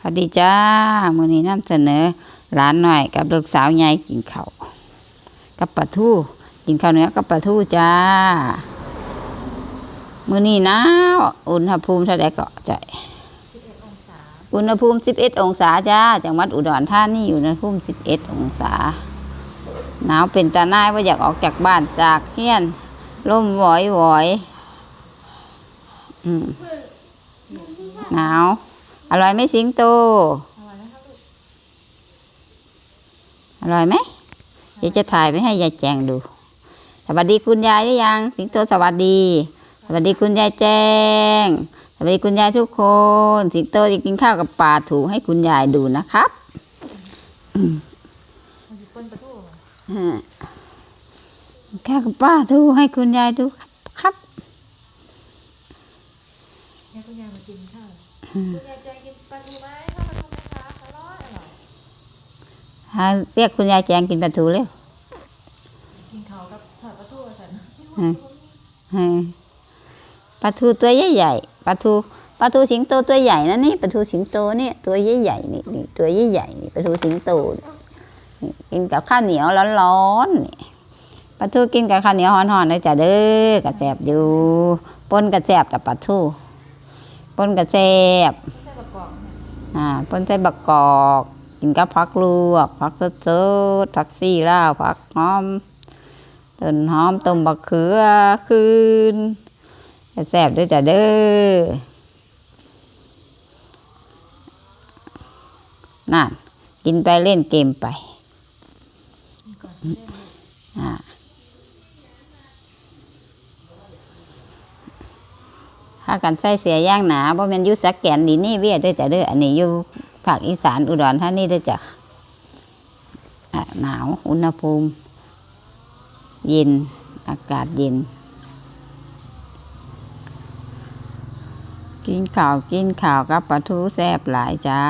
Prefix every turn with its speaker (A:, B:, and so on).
A: สวัสดีจ้า มือนี้นำเสนอร้านหน่อยกับลูกสาวใหญ่กินข้าวกับปลาทูกินข้าวเนื้อกับปลาทูจ้า มือนี้หนาวอุณหภูมิเท่าใดก็ใจอุณหภูมิ 11 องศาจ้าจังหวัดอุดรธานีอุณหภูมิ 11 องศาหนาวเป็นตาหน้ายว่าอยากออกจากบ้านจากเฮียนร่มหวอยหวอยหนาว อร่อยไหมสิงโตอร่อยไหมเดี๋ยวจะถ่ายไปให้ยายแจงดู สวัสดีคุณยายหรือยัง สิงโตสวัสดี สวัสดีคุณยายแจง สวัสดีคุณยายทุกคน สิงโตจะกินข้าวกับปลาถูให้คุณยายดูนะครับข้าวกับปลาถูให้คุณยายดูครับครับ
B: คุณยายมากินข้าว หา
A: เรียกคุณยายแจงกินปลาทูเร็ว
B: กินข้าวกับทอดปลาทูสัน
A: อืมให้ปลาทูตัวใหญ่ๆปลาทูปลาทูสิงโตตัวใหญ่นะนี่ปลาทูสิงโตเนี่ยตัวใหญ่ๆนี่นี่ตัวใหญ่ๆนี่ปลาทูสิงโตนี่กินกับข้าวเหนียวร้อนๆนี่ปลาทูกินกับข้าวเหนียวฮ้อนๆเลยจ้ะเด้อกระแสบอยู่ปนกระแสบกับปลาทูปนกระแสบ
B: ใส่ประกอบเนี่ย
A: อ่าปนใส่บักกอก กินกับผักลวกผักสดๆผักซี่ลาวผักหอมต้นหอมต้มบักเขือคืนแซ่บด้วยจ้ะเด้อนั่นกินไปเล่นเกมไปถ้ากันใส่เสียย่างหนาบ่แม่นยู่สักแกนดีนี่เวียเด้อจ้ะเด้ออันนี้อยู่ ภาคอีสานอุดรธานีได้จ้ะหนาวอุณหภูมิ เย็นอากาศเย็น กินข่าวกินข่าวกับปลาทูแซ่บหลายจ้า